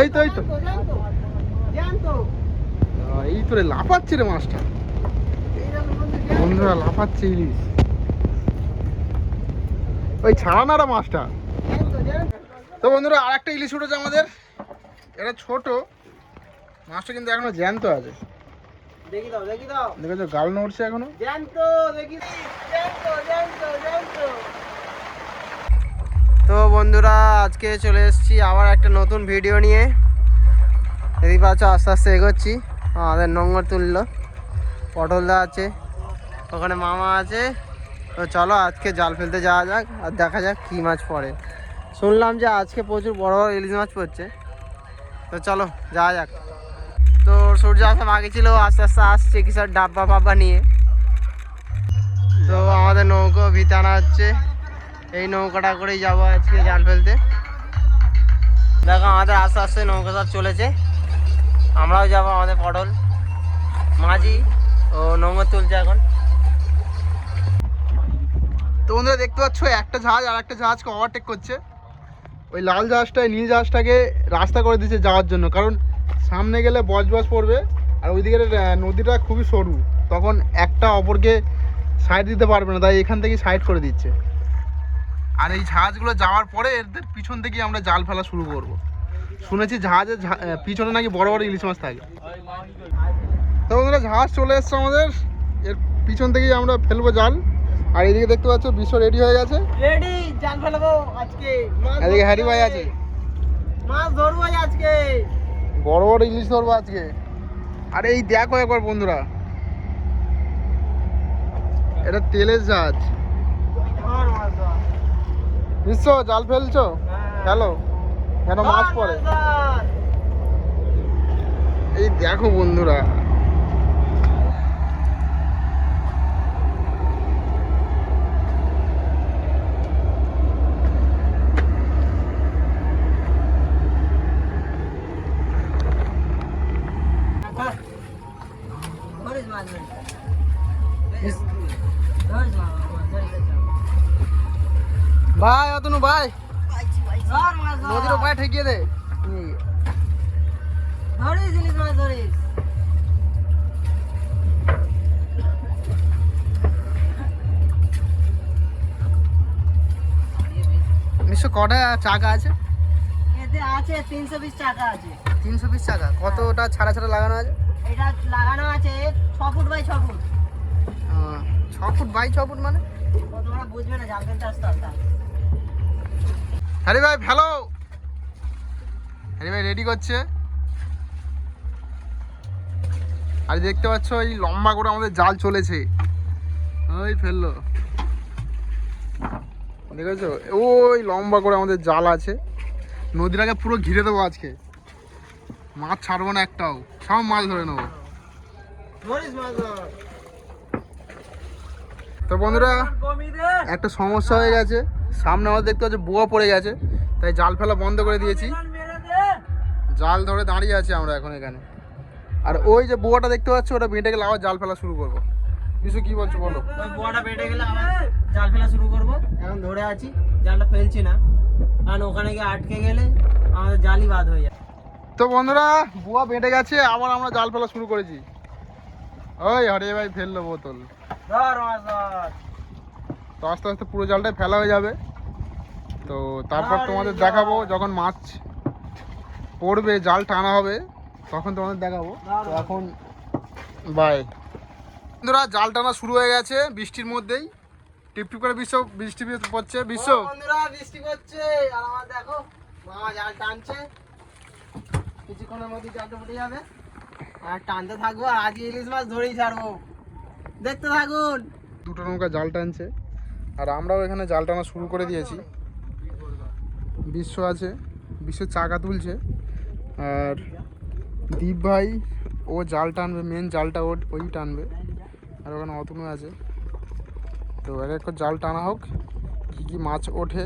এই তো এই তো। এই তো রে লাফাচ্ছে রে মাছটা। বন্ধুরা লাফাচ্ছে ইলিশ। ওই ছাড়া না রে মাছটা। তো বন্ধুরা আর একটা ইলিশ উঠেছে আমাদের। এটা ছোট। মাছটা কিন্তু এখনও জ্যান্ত আছে। দেখি দাও দেখি দাও। দেখেছ গাল নড়ছে এখনও? জ্যান্ত দেখি। জ্যান্ত জ্যান্ত জ্যান্ত। তো বন্ধুরা, আজকে চলে এসেছি আবার একটা নতুন ভিডিও নিয়ে। দেখি পাচ্ছ, আস্তে আস্তে এগোচ্ছি। আমাদের নোংর তুললো। পটলদা আছে, ওখানে মামা আছে। তো চলো, আজকে জাল ফেলতে যাওয়া যাক আর দেখা যাক কী মাছ পড়ে। শুনলাম যে আজকে প্রচুর বড় বড় ইলিশ মাছ পড়ছে। তো চলো, যাওয়া যাক। তো সূর্য আসা আগে ছিল, আস্তে আস্তে আসছে কিসব ডাব্বা ফাব্বা নিয়ে। তো আমাদের নৌকো ভিতানা হচ্ছে। এই নৌকাটা করেই যাব আজকে জাল ফেলতে। দেখো আমাদের আস্তে আস্তে নৌকা সব চলেছে। আমরাও যাব আমাদের পটল, মাঝি ও নৌকা তুলছে এখন। তো বন্ধুরা দেখতে পাচ্ছ, একটা জাহাজ আর একটা জাহাজকে ওভারটেক করছে। ওই লাল জাহাজটায়, নীল জাহাজটাকে রাস্তা করে দিয়েছে যাওয়ার জন্য। কারণ সামনে গেলে বজবজ পড়বে, আর ওইদিকে নদীটা খুবই সরু। তখন একটা অপরকে সাইড দিতে পারবে না, তাই এখান থেকে সাইড করে দিচ্ছে। আর এই জাহাজগুলো যাওয়ার পরে এদের পিছন থেকে আমরা জাল ফেলা শুরু করব। শুনেছি জাহাজের পিছনে নাকি বড় বড় ইলিশ মাছ থাকে। তো বন্ধুরা জাহাজ চলে এসছে আমাদের। এর পিছন থেকেই আমরা ফেলব জাল। আর এদিকে দেখতে পাচ্ছ বিশ্ব রেডি হয়ে গেছে। রেডি জাল ফেলব আজকে। এদিকে হ্যারি ভাই আছে। মাছ ধরবো আজকে। বড় বড় ইলিশ ধরবো আজকে। আরে এই দেখো একবার বন্ধুরা। এটা তেলের জাহাজ। বিশ্ব জাল ফেলছো? হ্যাঁ। হ্যালো কেন মাছ পড়ে? এই দেখো বন্ধুরা ভাই। ভাই। নদীর ওপারে ঠেকিয়ে দে। ধরিস ইলিশ মাছ ধরিস। বিশ্ব কটা চাকা আছে? এতে আছে তিনশো বিশ টাকা আছে। তিনশো পিস চাকা। কতটা ছাড়া ছাড়া লাগানো আছে? এটা লাগানো আছে ছ ফুট বাই ছ ফুট। ছ ফুট বাই ছ ফুট মানে? তোমরা বুঝবে না জাল ফেলতে আসতে আসতে। হ্যারি ভাই ফেলো হ্যারি ভাই রেডি করছে? আর দেখতে পাচ্ছ এই লম্বা করে আমাদের জাল চলেছে। ওই ফেলল। দেখেছ ওই লম্বা করে আমাদের জাল আছে। নদীটাকে পুরো ঘিরে দেবো আজকে। মাছ ছাড়বো না একটাও। সব মাছ ধরে নেব। ধরিস মাছ ধর। তো বন্ধুরা একটা সমস্যা হয়ে গেছে। সামনে আমাদের দেখতে পাচ্ছি বুয়া পড়ে গেছে তাই জাল ফেলা বন্ধ করে দিয়েছি। জাল ধরে দাঁড়িয়ে আছি আমরা এখন এখানে। আর ওই যে বুয়াটা দেখতে পাচ্ছ ওটা বেঁটে গেলে আবার জাল ফেলা শুরু করব। কিছু কি বলছো বলো? ওই বোয়াটা বেটে গেলে আবার জাল ফেলা শুরু করব। এখন ধরে আছি জালটা ফেলছি না। কারণ ওখানে গিয়ে আটকে গেলে আমাদের জালই বাদ হয়ে যায়। তো বন্ধুরা বুয়া বেঁটে গেছে আবার আমরা জাল ফেলা শুরু করেছি। ওই হরে ভাই ফেলল বোতল। ধর ধর। তো আস্তে আস্তে পুরো জালটাই ফেলা হয়ে যাবে। তো তারপর তোমাদের দেখাবো যখন মাছ পড়বে জাল টানা হবে তখন তোমাদের দেখাবো। তো এখন বাই। বন্ধুরা জাল টানা শুরু হয়ে গেছে বৃষ্টির মধ্যেই। টিপ টিপ করে বিশ্ব বৃষ্টি পড়ছে বিশ্ব। ও বন্ধুরা বৃষ্টি পড়ছে। আর আমার দেখো মামা জাল টানছে। কিছুক্ষণের মধ্যে জালটা উঠে যাবে। আর টানতে থাকব আর আজকে ইলিশ মাছ ধরেই ছাড়বো। দেখতে থাকুন। দুটো নৌকা জাল টানছে। আর আমরাও এখানে জাল টানা শুরু করে দিয়েছি। বিশ্ব আছে বিশ্ব চাকা তুলছে। আর দীপ ভাই, ও জাল টানবে মেন জালটা ও ওই টানবে। আর ওখানে অতনু আছে। তো এক এক জাল টানা হোক, কী কী মাছ ওঠে,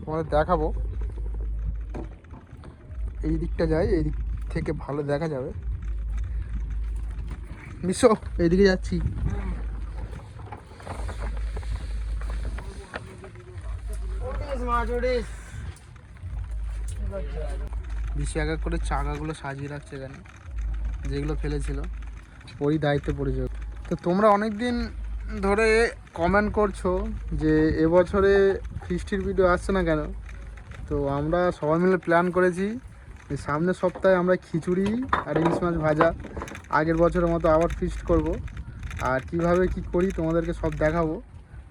তোমাদের দেখাবো। এই দিকটা যাই এই দিক থেকে ভালো দেখা যাবে। বিশ্ব, এইদিকে যাচ্ছি। মাছ উঠিস বেশি এক এক করে চাকাগুলো সাজিয়ে রাখছে এখানে, যেগুলো ফেলেছিল, ওই দায়িত্বে পড়েছে ও। তো তোমরা অনেক দিন ধরে কমেন্ট করছ যে এবছরে ফিস্টির ভিডিও আসছে না কেন? তো আমরা সবাই মিলে প্ল্যান করেছি যে সামনের সপ্তাহে আমরা খিচুড়ি আর ইলিশ মাছ ভাজা, আগের বছরের মতো আবার ফিস্ট করব। আর কীভাবে কি করি তোমাদেরকে সব দেখাবো।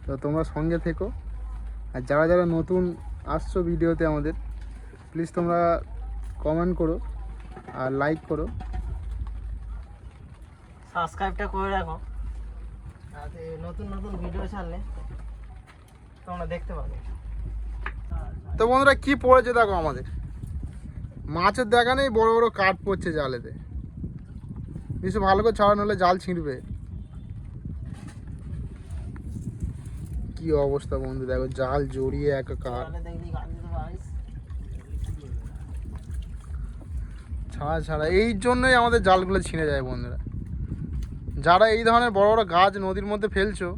তো তোমরা সঙ্গে থেকো। আর যারা যারা নতুন আসছো ভিডিওতে আমাদের প্লিজ তোমরা কমেন্ট করো আর লাইক করো। সাবস্ক্রাইবটা করে রাখো। যাতে নতুন নতুন ভিডিও ছাড়লে তোমরা দেখতে পাবে। তো বন্ধুরা কি পড়েছে দেখো আমাদের। মাছের দেখা নেই বড় বড় কাঠ পড়ছে জালেতে। বেশি ভালো করে ছাড়ানো হলে জাল ছিঁড়বে। কি অবস্থা বন্ধু দেখো জাল জড়িয়ে একাকার তাহলে দেখবি গান দিতে পারিস ছাড়া ছাড়া। এই জন্যই আমাদের জালগুলো ছিঁড়ে যায় বন্ধুরা। যারা এই ধরনের বড় বড় গাছ নদীর মধ্যে ফেলছো,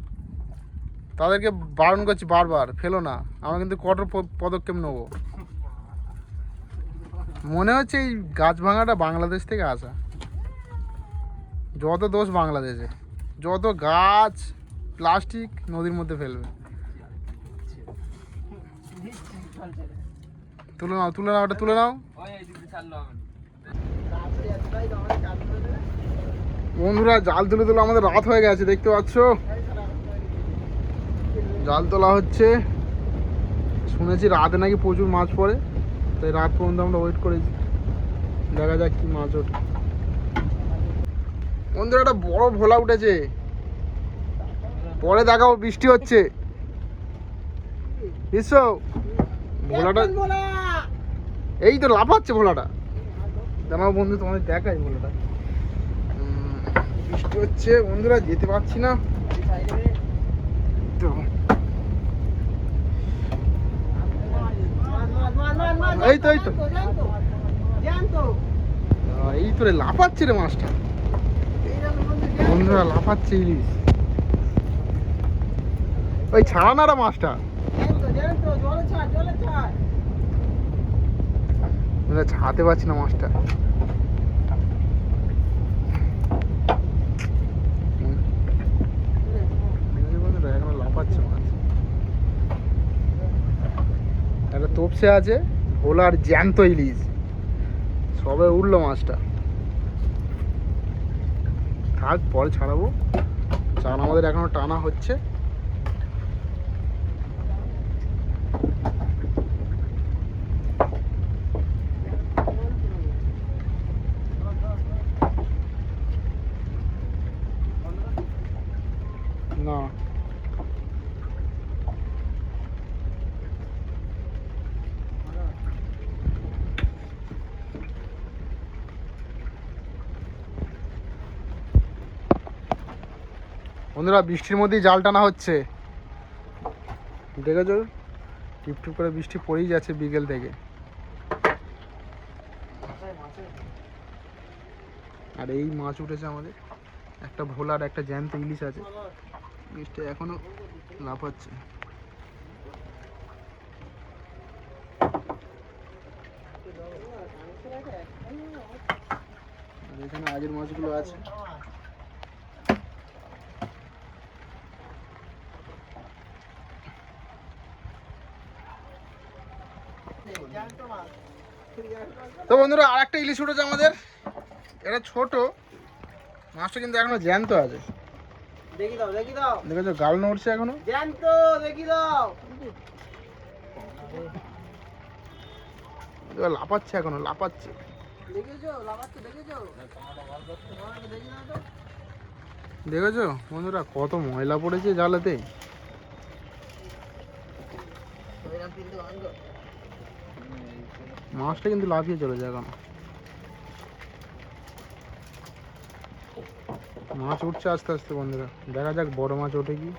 তাদেরকে বারণ করছি বারবার, ফেলো না। আমরা কিন্তু কঠোর পদক্ষেপ নেব। মনে হচ্ছে এই গাছ ভাঙাটা বাংলাদেশ থেকে আসা। যত দোষ বাংলাদেশে, যত গাছ, প্লাস্টিক নদীর মধ্যে ফেলবে। তুলে নাও তুলে নাও, ওটা তুলে নাও। বন্ধুরা জাল তুলে তুলে আমাদের রাত হয়ে গেছে দেখতে পাচ্ছ? জাল তোলা হচ্ছে। শুনেছি রাতে নাকি প্রচুর মাছ পড়ে তাই রাত পর্যন্ত আমরা ওয়েট করেছি। দেখা যাক কি মাছ ওঠে। বন্ধুরা একটা বড় ভোলা উঠেছে। পরে দেখাবো বৃষ্টি হচ্ছে। বিশ্ব ভোলাটা এই তো লাফাচ্ছে ভোলাটা। জানাও বন্ধু তোমাদের দেখাই উম, বৃষ্টি হচ্ছে বন্ধুরা যেতে পারছি না। তো। এই তো, এই তো। এই রে লাফাচ্ছে রে মাছটা। বন্ধুরা লাফাচ্ছে ইলিশ। ওই ছাড়া না রে মাছটা। ছাড়াতে পারছি না মাছটা। একটা তোপসে আছে ভোলার জ্যান্ত ইলিশ। সবে উঠল মাছটা। থাক, পরে ছাড়াবো। চান আমাদের এখনও টানা হচ্ছে। না। বন্ধুরা, বৃষ্টির মধ্যেই জাল টানা হচ্ছে। দেখেছ? টিপ টিপ করে বৃষ্টি পড়েই যাচ্ছে বিকেল থেকে। আর এই মাছ উঠেছে আমাদের। একটা ভোলার, একটা জ্যান্ত ইলিশ আছে। ইলিশটা এখনও লাফাচ্ছে। এখানে আগের মাছগুলো আছে। তো বন্ধুরা আর একটা ইলিশ উঠেছে আমাদের। এটা ছোট, মাছটা কিন্তু এখনও জ্যান্ত আছে। দেখি দাও দেখি দাও। দেখেছ গাল নড়ছে এখনও? জ্যান্ত দেখি দাও। লাফাচ্ছে এখনও লাফাচ্ছে। দেখেছ দেখি বন্ধুরা কত ময়লা পড়েছে জালেতে। মাছটা কিন্তু লাফিয়ে চলেছে এখন। মাছ উঠছে আস্তে আস্তে বন্ধুরা। দেখা যাক বড় মাছ ওঠে কি।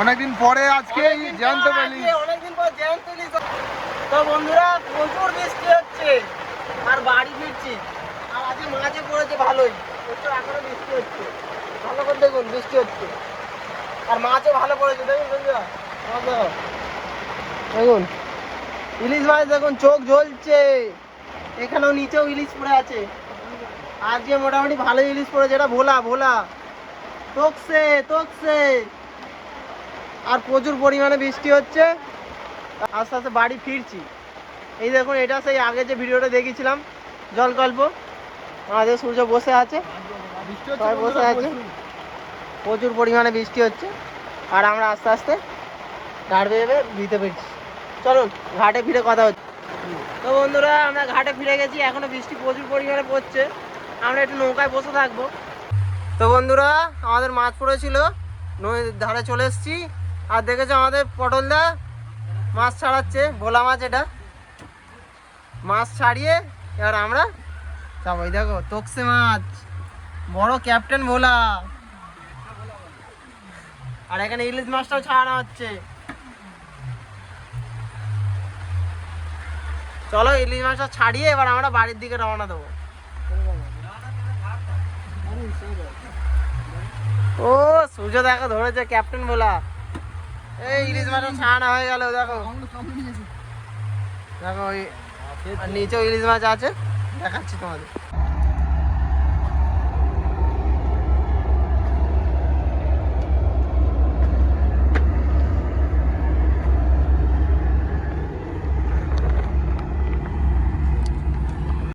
অনেকদিন পরে আজকে জ্যান্ত পেলি অনেকদিন পর জ্যান্ত। তো বন্ধুরা প্রচুর বৃষ্টি হচ্ছে। আর বাড়ি ফিরছি। আর আজকে মাঝে পড়েছে ভালোই। মাত্র এখনও বৃষ্টি হচ্ছে। ভালো করে দেখুন বৃষ্টি হচ্ছে। আর মাছও ভালো পড়েছে দেখুন বন্ধুরা। দেখুন ইলিশ মাছ দেখুন চোখ জ্বলছে। এখানেও নিচেও ইলিশ পড়ে আছে। আজকে মোটামুটি ভালো ইলিশ পড়েছে এটা ভোলা ভোলা। টকছে টকছে আর প্রচুর পরিমাণে বৃষ্টি হচ্ছে। আস্তে আস্তে বাড়ি ফিরছি। এই দেখুন এটা সেই আগে যে ভিডিওটা দেখিয়েছিলাম জলকল্প। আমাদের সূর্য বসে আছে। বসে আছে। প্রচুর। প্রচুর পরিমাণে বৃষ্টি হচ্ছে। আর আমরা আস্তে আস্তে ঘাট বেয়ে দিতে পেরেছি। চলুন ঘাটে ফিরে কথা হচ্ছে। তো বন্ধুরা আমরা ঘাটে ফিরে গেছি। এখনও বৃষ্টি প্রচুর পরিমাণে পড়ছে। আমরা একটু নৌকায় বসে থাকব। তো বন্ধুরা আমাদের মাছ পড়েছিল নদীর ধারে চলে এসেছি। আর দেখেছ আমাদের পটলদা মাছ ছাড়াচ্ছে ভোলা মাছ এটা। মাছ ছাড়িয়ে এবার আমরা যাব। দেখো তকসে মাছ। বড় ক্যাপ্টেন ভোলা। আর এখানে ইলিশ মাছটাও ছাড়ানো হচ্ছে। চলো ইলিশ মাছটা ছাড়িয়ে এবার আমরা বাড়ির দিকে রওনা দেবো। ও সূর্য দেখো ধরেছে, ক্যাপ্টেন বলা। এই ইলিশ মাছটা ছাড়া হয়ে গেল, দেখো। দেখো ওই নিচেও ইলিশ মাছ আছে, দেখাচ্ছি তোমাদের।